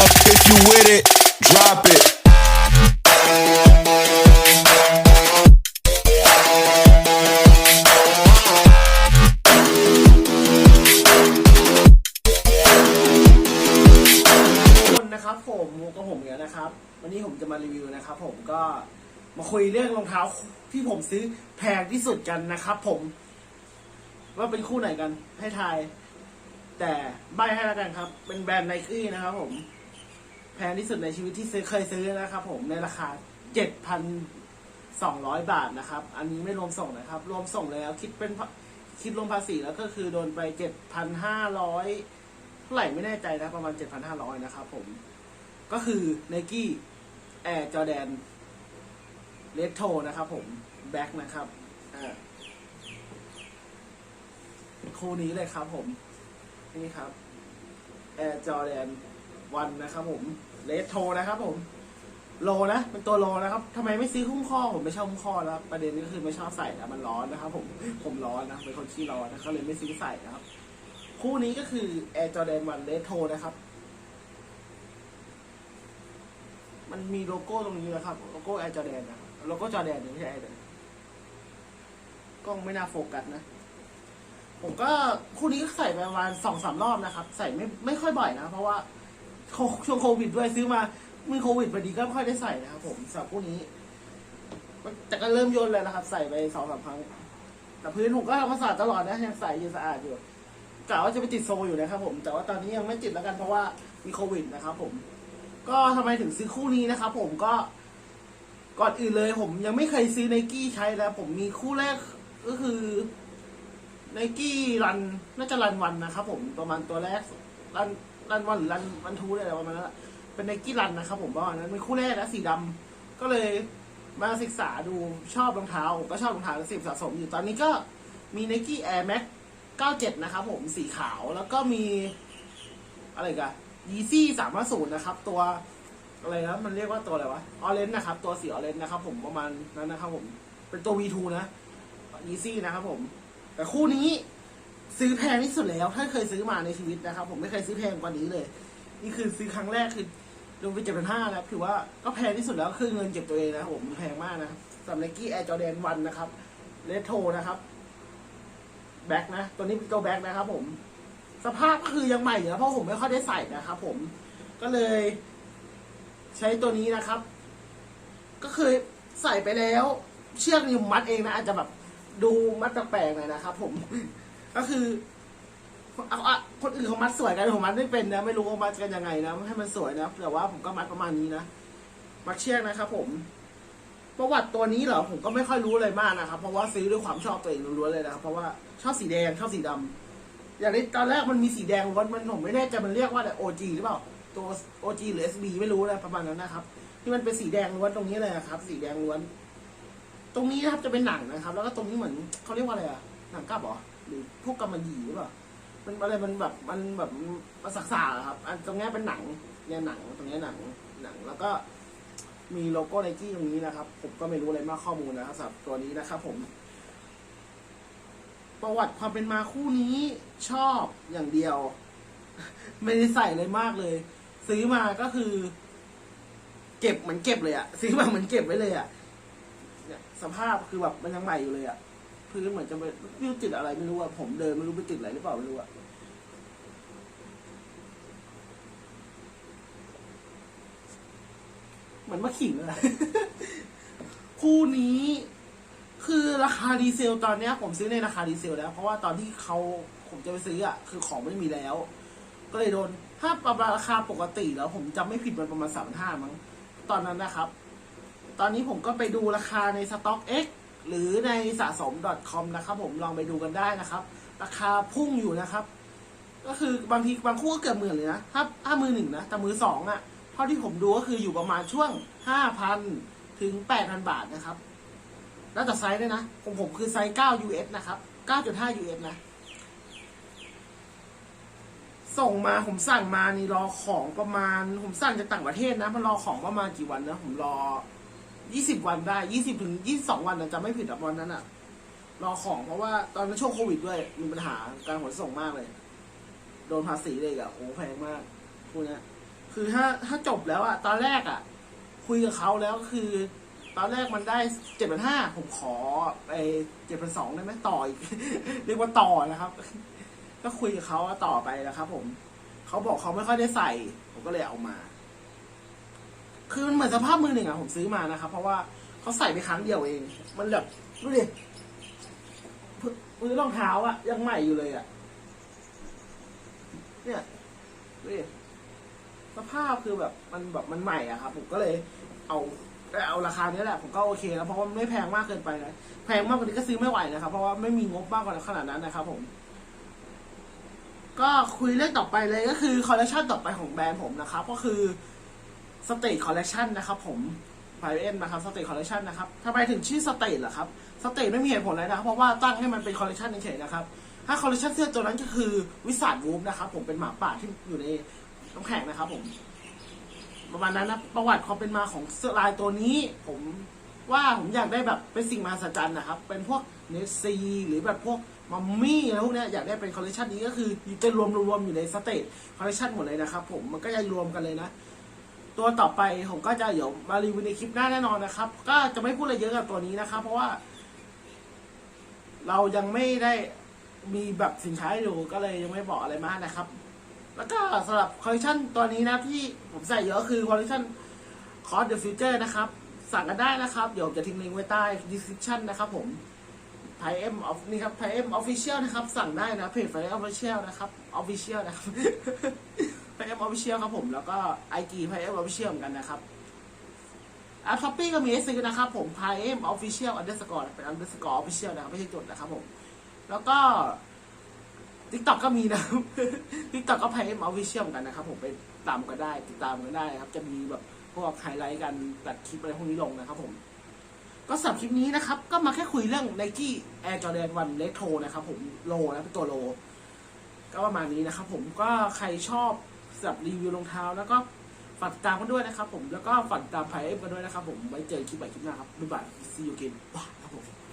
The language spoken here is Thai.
up if you with it. Drop it. ทุกคนนะครับผมมูกับผมเนี่ยนะครับ วันนี้ผมจะมารีวิวนะครับผมก็มาคุยเรื่องรองเท้าที่ผมซื้อแพงที่สุดกันนะครับผม ว่าเป็นคู่ไหนกันให้ทาย แต่ใบให้แล้วกันครับ เป็นแบรนด์ไนกี้นะครับผม แพงที่สุดในชีวิตที่ซื้อเคยซื้อนะครับผมในราคาเจ็ดพันสองร้อยบาทนะครับ อันนี้ไม่รวมส่งนะครับ รวมส่งแล้วคิดเป็นคิดรวมภาษีแล้วก็คือโดนไปเจ็ดพันห้าร้อยเท่าไหร่ไม่แน่ใจนะประมาณ 7,500 นะครับผม ก็คือ Nike Air Jordan Retro นะครับผมแบ็คนะครับอ่าคู่นี้เลยครับผม นี่ครับ Air Jordan 1น วันนะครับผม Retro นะครับผมโลนะเป็นตัวโลนะครับทำไมไม่ซื้อคุ้มข้อผมไม่ชอบคุ้มข้อแล้วประเด็นก็คือไม่ชอบใส่นะมันร้อนนะครับ ผมผมร้อนนะเป็นคนขี้ร้อนนะก็เลยไม่ซื้อใส่นะครับ คู่นี้ก็คือ Air Jordan 1 Retro นะครับ มันมีโลโก้ตรงนี้นะครับโลโก้ Air Jordan นะครับโลโก้จอแดนไม่ใช่ Air Jordan กล้องไม่น่าโฟกัสนะผมก็คู่นี้ก็ใส่ไปประมาณสองสามรอบนะครับ ใส่ไม่ไม่ค่อยบ่อยนะ เพราะว่า ช่วงโควิดด้วยซื้อมาเมีโควิดพอดีก็ไม่ค่อยได้ใส่นะครับผมสำหรับคู่นี้แต่ก็เริ่มโยนเลยนะครับ ใส่ไปสองสามครั้ง แต่พื้นผมก็ทำความสะอาดตลอดนะยังใส่อยู่สะอาดอยู่กะว่าจะไปติดโซอยู่นะครับผม แต่ว่าตอนนี้ยังไม่ติดแล้วกันเพราะว่ามีโควิดนะครับผม ก็ทำไมถึงซื้อคู่นี้นะครับผมก็ก่อนอื่นเลย ผมยังไม่เคยซื้อไนกี้ใช้แล้ว ผมมีคู่แรกก็คือไนกี้รันน่าจะรันวันนะครับผมประมาณตัวแรกรัน รันวันหรือรันวันทูอะไรประมาณนั้นอะเป็นไนกี้รันนะครับผมประมาณนั้นเป็นคู่แรกนะสีดำก็เลยมาศึกษาดูชอบรองเท้าผมก็ชอบรองเท้าสิบสะสมอยู่ตอนนี้ก็มีไนกี้แอร์แม็ก97นะครับผมสีขาวแล้วก็มี อะไรกันยีซี่สามศูนย์นะครับ ตัวอะไรนะมันเรียกว่าตัวอะไรวะออเรนนะครับ ตัวสีออเรนนะครับ ผมประมาณนั้นนะครับผมเป็นตัว V2 นะยีซี่นะครับผม แต่คู่นี้ ซื้อแพงที่สุดแล้ว ถ้าเคยซื้อมาในชีวิตนะครับ ผมไม่เคยซื้อแพงกว่านี้เลย นี่คือซื้อครั้งแรกคือรวมไปเจ็ดพันห้าแล้วถือว่าก็แพงที่สุดแล้วคือเงินเก็บตัวเองนะผมแพงมากนะสำหรับ Nike Air Jordan 1นะครับเรโทนะครับแบ็คนะ ตัวนี้เป็นตัวแบ็คนะครับผม สภาพก็คือยังใหม่อยู่นะเพราะผมไม่ค่อยได้ใส่นะครับผมก็เลย ใช้ตัวนี้นะครับ ก็คือใส่ไปแล้ว เชือกนี่มมัดเองนะอาจจะแบบดูมัดแปลกๆหน่อยนะครับผม ก็คือเอาอาคนอื่นเขามัดสวยกันผมมัดไม่เป็นนะ ไม่รู้เขามัดกันยังไงนะให้มันสวยนะแต่ว่าผมก็มัดประมาณนี้นะมัดเชือกนะครับผม ประวัติตัวนี้เหรอผมก็ไม่ค่อยรู้อะไรมากนะครับ เพราะว่าซื้อด้วยความชอบตัวเองล้วนๆเลยนะครับเพราะว่าชอบสีแดงชอบสีดำอย่างนี้ตอนแรกมันมีสีแดงล้วนมันผมไม่แน่ใจมันเรียกว่าอะไรโอจีหรือเปล่าตัวโอจีหรือเอสบีไม่รู้นะประมาณนั้นนะครับที่มันเป็นสีแดงล้วนตรงนี้เลยนะครับ สีแดงล้วน ตรงนี้นะครับจะเป็นหนังนะครับ แล้วก็ตรงนี้เหมือนเขาเรียกว่าอะไรอะหนังกลับเหรอ หรือพวกกำมะหยี่หรือเปล่ามันอะไรมันแบบมันแบบมันสักๆอะครับอันตรงนี้เป็นหนังเนี่ยหนังตรงนี้หนังหนัง แล้วก็มีโลโก้ไนกี้ตรงนี้นะครับ ผมก็ไม่รู้อะไรมากข้อมูลนะครับสำหรับตัวนี้นะครับผม ประวัติความเป็นมาคู่นี้ชอบอย่างเดียว ไม่ได้ใส่เลยมากเลย ซื้อมาก็คือ เก็บเหมือนเก็บเลยอะซื้อมาเหมือนเก็บไว้เลยอะเนี่ยสภาพคือแบบมันยังใหม่อยู่เลยอะ พื้นเหมือนจะไม่ไม่รู้ติดอะไรไม่รู้อะผมเดินไม่รู้ไปติดอะไรหรือเปล่าไม่รู้อะเหมือนมาขิงเลยคู่นี้คือราคาดีเซลตอนเนี้ย ผมซื้อในราคาดีเซลแล้ว เพราะว่าตอนที่เขาผมจะไปซื้ออะคือของไม่มีแล้ว ก็เลยโดน ถ้าประมาณราคาปกติแล้ว ผมจำไม่ผิดมันประมาณสามห้ามั้งตอนนั้นนะครับ ตอนนี้ผมก็ไปดูราคาในสต็อก X หรือในสะสม .com นะครับผมลองไปดูกันได้นะครับ ราคาพุ่งอยู่นะครับ ก็คือบางทีบางคู่ก็เกือบหมื่นเลยนะถ้าถ้ามือหนึ่งนะแต่มือสองอะเท่าที่ผมดูก็คืออยู่ประมาณช่วงห้าพันถึงแปดพันบาทนะครับ แล้วแต่ไซส์ด้วยนะของผมคือไซส์9 US นะครับ9.5 US นะ ส่งมาผมสั่งมานี่รอของประมาณ ผมสั่งจากต่างประเทศนะมันรอของประมาณกี่วันนะผมรอ 20วันได้20ถึง22วันนะจะไม่ผิดอะวันนั้นอะรอของเพราะว่าตอนนั้นช่วงโควิดด้วย มีปัญหาการขนส่งมากเลย โดนภาษีเลยอะโอ้แพงมากพวกนี้คือถ้าถ้าจบแล้วอะตอนแรกอะคุยกับเขาแล้วคือ ตอนแรกมันได้เจ็ดพันห้าผมขอไปเจ็ดพันสองได้ไหมต่ออีก เรียกว่าต่อนะครับ ก็คุยกับเขาต่อไปนะครับ ผมเขาบอกเขาไม่ค่อยได้ใส่ ผมก็เลยเอามา คือมันเหมือนสภาพมือหนึ่งอะผมซื้อมานะครับ เพราะว่าเขาใส่ไปครั้งเดียวเอง มันแบบดูดิมือรองเท้าอะยังใหม่อยู่เลยอะเนี่ยดูดิสภาพคือแบบมันแบบมันใหม่อะครับผมก็เลย เอาเอาราคานี้แหละผมก็โอเคแล้วเพราะว่าไม่แพงมากเกินไปนะแพงมากกว่านี้ก็ซื้อไม่ไหวนะครับ เพราะว่าไม่มีงบมากกว่าขนาดนั้นนะครับ ผม ก็คุยเรื่องต่อไปเลยก็คือคอลเลคชันต่อไปของแบรนด์ผมนะครับ ก็คือ สเต e คอลเลคชันนะครับผมไพเอ็นนะครับสเต e คอลเลคชันนะครับทำไมถึงชื่อสเต e ล่ะครับสเต e ไม่มีเหตุผลอะไรนะครับเพราะว่าตั้งให้มันเป็นคอลเลคชันเฉยๆนะครับถ้าคอลเลคชันเสื้อตัวนั้นก็คือวิสัทวูฟนะครับผมเป็นหมาป่าที่อยู่ในน้ำแข็งนะครับผมประมาณนั้นนะประวัติความเป็นมาของเสื้อลายตัวนี้ ผมว่าผมอยากได้แบบเป็นสิ่งมหัศจรรย์นะครับ เป็นพวกเนสซีหรือแบบพวกมัมมี่อะไรพวกนี้อยากได้เป็นคอลเลคชันนี้ก็คือจะรวมรวมอยู่ในสเตทคอลเลคชันหมดเลยนะครับผมมันก็จะรวมกันเลยนะ ตัวต่อไปผมก็จะเดี๋ยวมารีวิวในคลิปหน้าแน่นอนนะครับ ก็จะไม่พูดอะไรเยอะกับตัวนี้นะครับ เพราะว่า เรายังไม่ได้มีแบบสินค้าให้ดูก็เลยยังไม่บอกอะไรมากนะครับ แล้วก็สำหรับคอลเลคชันตัวนี้นะที่ผมใส่เยอะคือคอลเลคชันคอร์สเดอะฟิวเจอร์นะครับ สั่งกันได้นะครับ เดี๋ยวจะทิ้งลิงก์ไว้ใต้ description นะครับผมไพเอ็มออฟนี่ครับไพเอ็มออฟฟิเชียลนะครับ สั่งได้นะเพจไพเอ็มออฟฟิเชียลนะครับออฟฟิเชียลนะครับ ไพเอ็มออฟฟิเชียลครับผมแล้วก็ไอจีไพเอ็มออฟฟิเชียลเหมือนกันนะครับอะท็อปปี้ก็มีให้ซื้อนะครับผมไพเอ็มออฟฟิเชียลอันเดอร์สกอร์เป็นอันเดอร์สกอร์ออฟฟิเชียลนะครับไม่ใช่จุดนะครับผมแล้วก็ทิกตอกก็มีนะทิกตอกก็ไพเอ็มออฟฟิเชียลเหมือนกันนะครับผมไปตามกันได้ติดตามกันได้ครับจะมีแบบพวกไฮไลท์กันตัดคลิปอะไรพวกนี้ลงนะครับผมก็สำหรับคลิปนี้นะครับ ก็มาแค่คุยเรื่อง Nike Air Jordan 1 Retro นะครับผมโลนะเป็นตัวโล ก็ประมาณนี้นะครับผมก็ใครชอบ สำหรับรีวิวรองเท้าแล้วก็ฝากติดตามกันด้วยนะครับผมแล้วก็ฝากติดตามไพเอฟกันด้วยนะครับผมไว้เจอคลิปใหม่คลิปหน้าครับบ๊ายบาย see you again บ๊ายครับผม